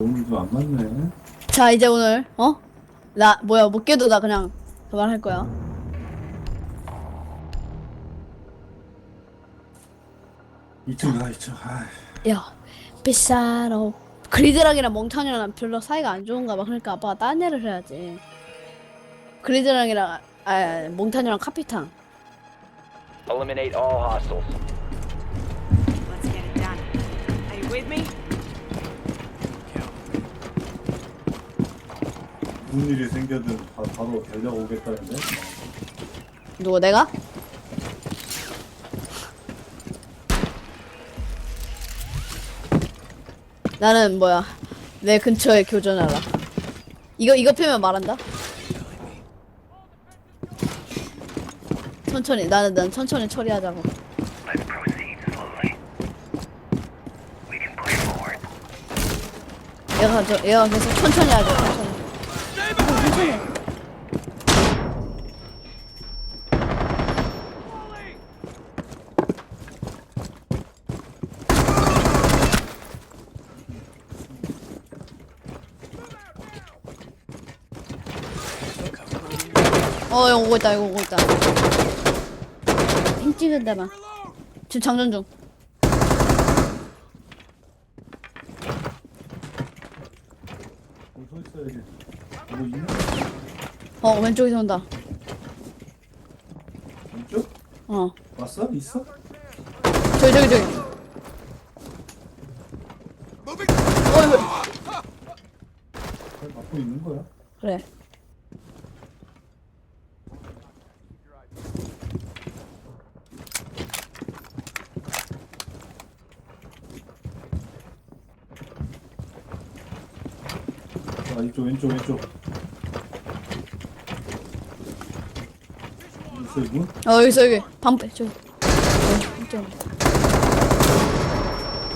오늘 좀안 맞네. 자 이제 오늘 어? 나 뭐야 못 깨도 나 그냥 그만할 거야 이쪽 가 이쪽. 아, 야 비싸로 그리드랑이랑 몽탄이랑 별로 사이가 안 좋은가 봐 그러니까 아빠가 딴 애를 해야지 그리드랑이랑 아 몽탄이랑 카피탕 Eliminate all hostiles. Let's get it done. Are you with me? 무슨 일이 생겨든 바, 바로 달려오겠다는데. 누구 내가? 나는 뭐야 내 근처에 교전하라 이거 이거 피면 말한다 천천히 나는 난 천천히 처리하자고. 얘가 저 얘가 계속 천천히 하자 천천히 천천히 어, 이거 오고 있다, 이거 오고 있다. 핑 찍은 데만. 지금 장전 중. 서 있어야지. 뭐 있나? 어, 왼쪽에서 온다. 왼쪽? 어. 왔어? 있어? 저기, 저기, 저기. 어이구. 잘 맞고 있는 거야? 그래. 아 이쪽 왼쪽 왼쪽. 있어 이분? 어, 여기 있어, 여기. 방패, 저기. 어, 이쪽.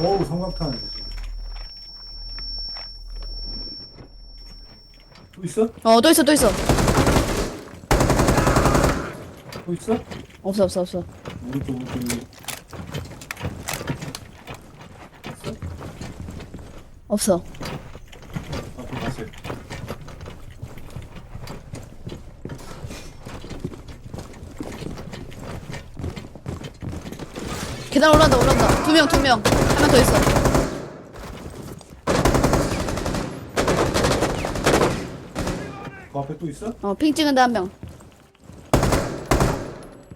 어우 성광탄. 또 있어? 어, 또 있어, 또 있어. 또 있어? 없어, 없어, 없어. 오른쪽 오른쪽 여기. 있어? 없어. 앞으로 가세요. 계단 올라온다, 올라온다. 두 명, 두 명. 한 명 더 있어. 그 앞에 또 있어? 어, 핑 찍은 데한 명.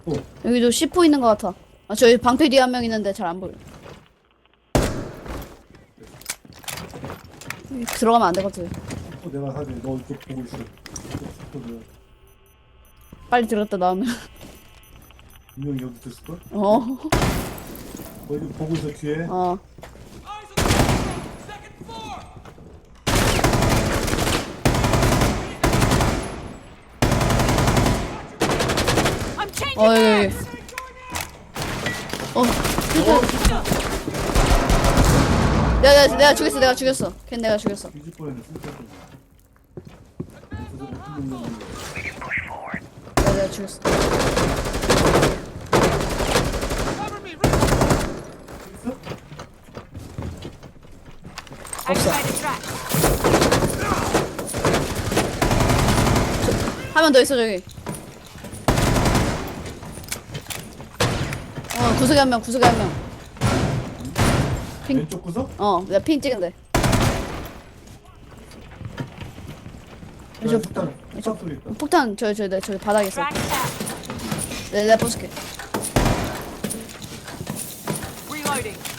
또. 여기도 C4 있는 것 같아. 아, 저기 방패 뒤에 한 명 있는데 잘 안 보여. 여기 들어가면 안 되거든. 또 내가 사지. 너 이쪽 보고 있어. 또 내가 빨리 들어갔다 나오면. 분명히 여기 있을 걸? 어, 너 이거 보고 있어 뒤에. 어. 어, 여기, 여기. 어, 내가, 내가, 내가 죽였어, 내가 죽였어. 걘 내가 죽였어. 뒤질 뻔했네. 쓸데없는 거. 내가, 내가 죽였어. Track. 한명 더 있어, 저기. 어, 구석에 한 명, 구석에 한 명. 핑, 왼쪽 구석? 어, 내가 핑 찍은데. 왼쪽, 일단 왼쪽 소리 있다. 폭탄, 저기, 저기, 저기 바닥에 있어. Out. 내, 내가 부술게. Reloading.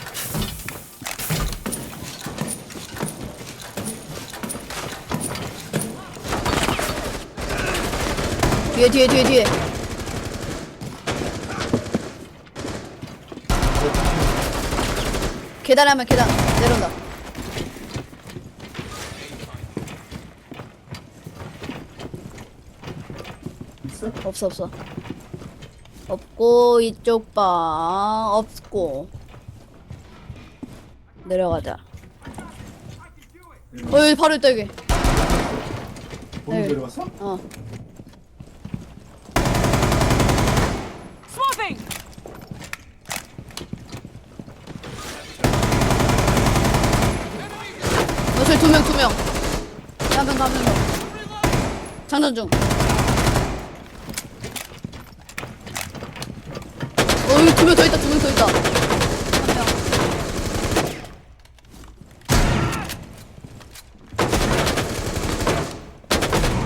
뒤에, 뒤에, 뒤에, 뒤에. 계단에 하면 계단 내려온다. 있어? 없어, 없어. 없고, 이쪽 방, 없고. 내려가자. 어, 여기 바로 있다, 여기. 거기 네. 내려갔어? 어. Swapping! 저기 두 명, 두 명. 한명 더, 한명 더. 장전 중. 어, 여기 두명 더 있다, 두 명 더 있다. 한 명.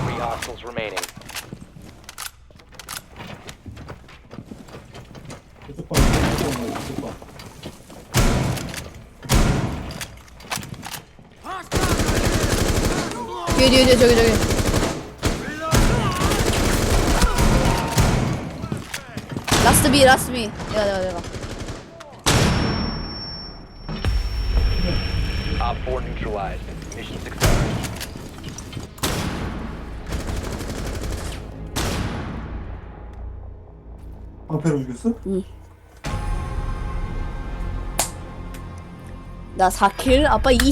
Three hostiles remaining. 뒤에, 뒤에, 뒤에, 저기, 저기. 라스트 비, 라스트 비. 내가, 내가, 내가. Op 4 neutralized. Mission success. 방패로 죽였어? 나 4킬? 아빠 20